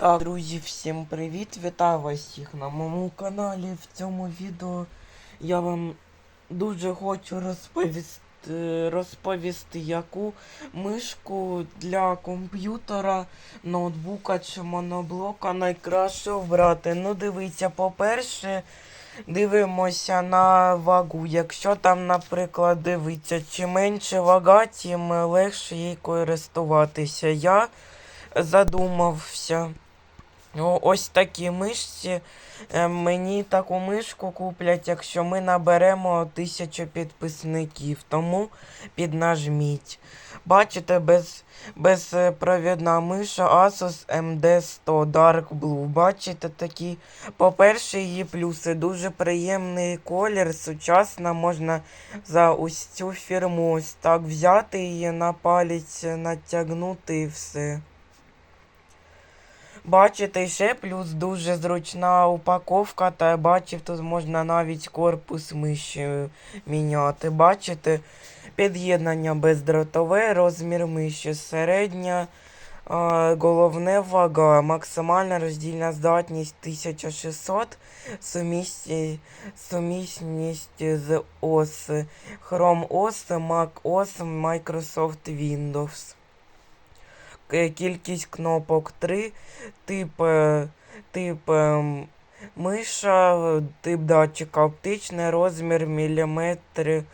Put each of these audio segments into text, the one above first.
Так, друзі, всім привіт! Вітаю вас всіх на моєму каналі. В цьому відео я вам дуже хочу розповісти, розповісти яку мишку для комп'ютера, ноутбука чи моноблока найкраще обрати. Ну, дивіться, по-перше, дивимося на вагу. Якщо там, наприклад, дивіться, чим менше вага, тим легше їй користуватися. Я задумався. О, ось такі мишці. Е, Мені таку мишку куплять, якщо ми наберемо тисячу підписників. Тому піднажміть. Бачите, без, безпровідна миша Asus MD100 Dark Blue. Бачите такі. По-перше, її плюси. Дуже приємний колір. Сучасно можна за ось цю фірму ось так взяти її на палець, натягнути і все. Бачите, ще плюс дуже зручна упаковка, та бачив, тут можна навіть корпус миші міняти. Бачите, під'єднання бездротове, розмір миші середня, головне вага, максимальна роздільна здатність 1600, сумісні, сумісність з OS, Chrome OS, Mac OS, Microsoft Windows. Кількість кнопок 3, тип, е, тип ем, миша, тип датчика оптичний, розмір міліметрів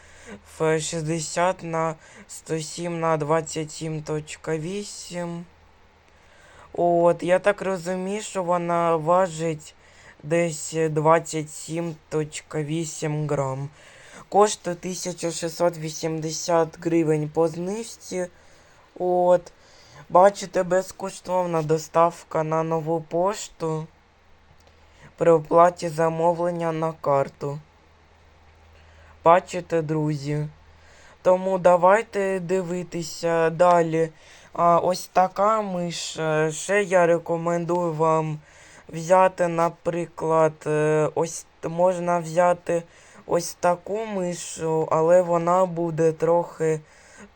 60 на 107 на 27.8. От, я так розумію, що вона важить десь 27.8 грам. Коштує 1680 гривень по знижці. От. Бачите, безкоштовна доставка на нову пошту при оплаті замовлення на карту. Бачите, друзі. Тому давайте дивитися далі. А, ось така миш. Ще я рекомендую вам взяти, наприклад, е, ось можна взяти ось таку мишу, але вона буде трохи,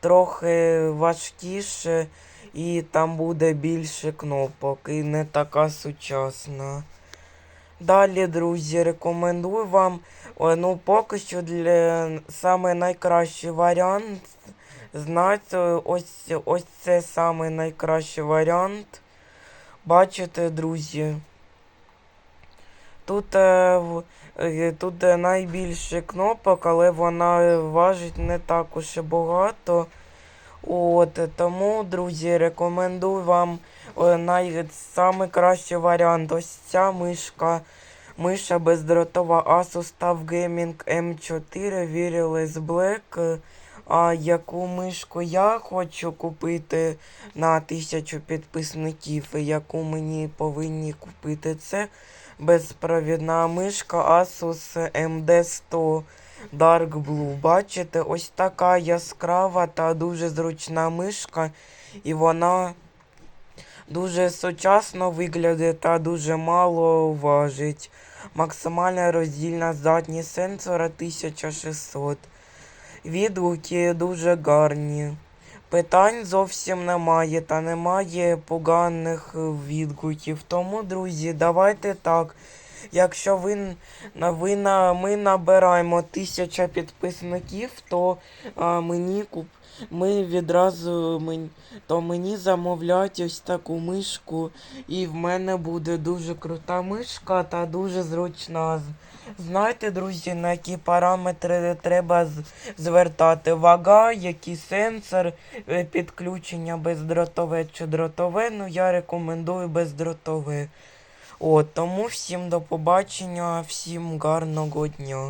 трохи важкіше і там буде більше кнопок і не така сучасна. Далі, друзі, рекомендую вам. Ну, поки що для саме найкращий варіант. Знаєте, ось, ось це саме найкращий варіант. Бачите, друзі. Тут, е, е, тут е, найбільше кнопок, але вона важить не так уж і багато. От, тому, друзі, рекомендую вам най... саме варіант. Ось ця мишка. Миша бездротова Asus TUF Gaming M4 Wireless Black. А яку мишку я хочу купити на тисячу підписників, яку мені повинні купити, це безпровідна мишка Asus MD100 Dark Blue. Бачите, ось така яскрава та дуже зручна мишка, і вона дуже сучасно виглядає та дуже мало важить. Максимальна роздільна здатність сенсора 1600. Відгуки дуже гарні. Питань зовсім немає та немає поганих відгуків. Тому, друзі, давайте так. Якщо ви, ви ми набираємо тисяча підписників, то а, мені куп, ми відразу мені, то мені замовлять ось таку мишку, і в мене буде дуже крута мишка та дуже зручна. Знаєте, друзі, на які параметри треба звертати вага, який сенсор, е, підключення бездротове чи дротове. Ну я рекомендую бездротове. От, тому всім до побачення, всім гарного дня.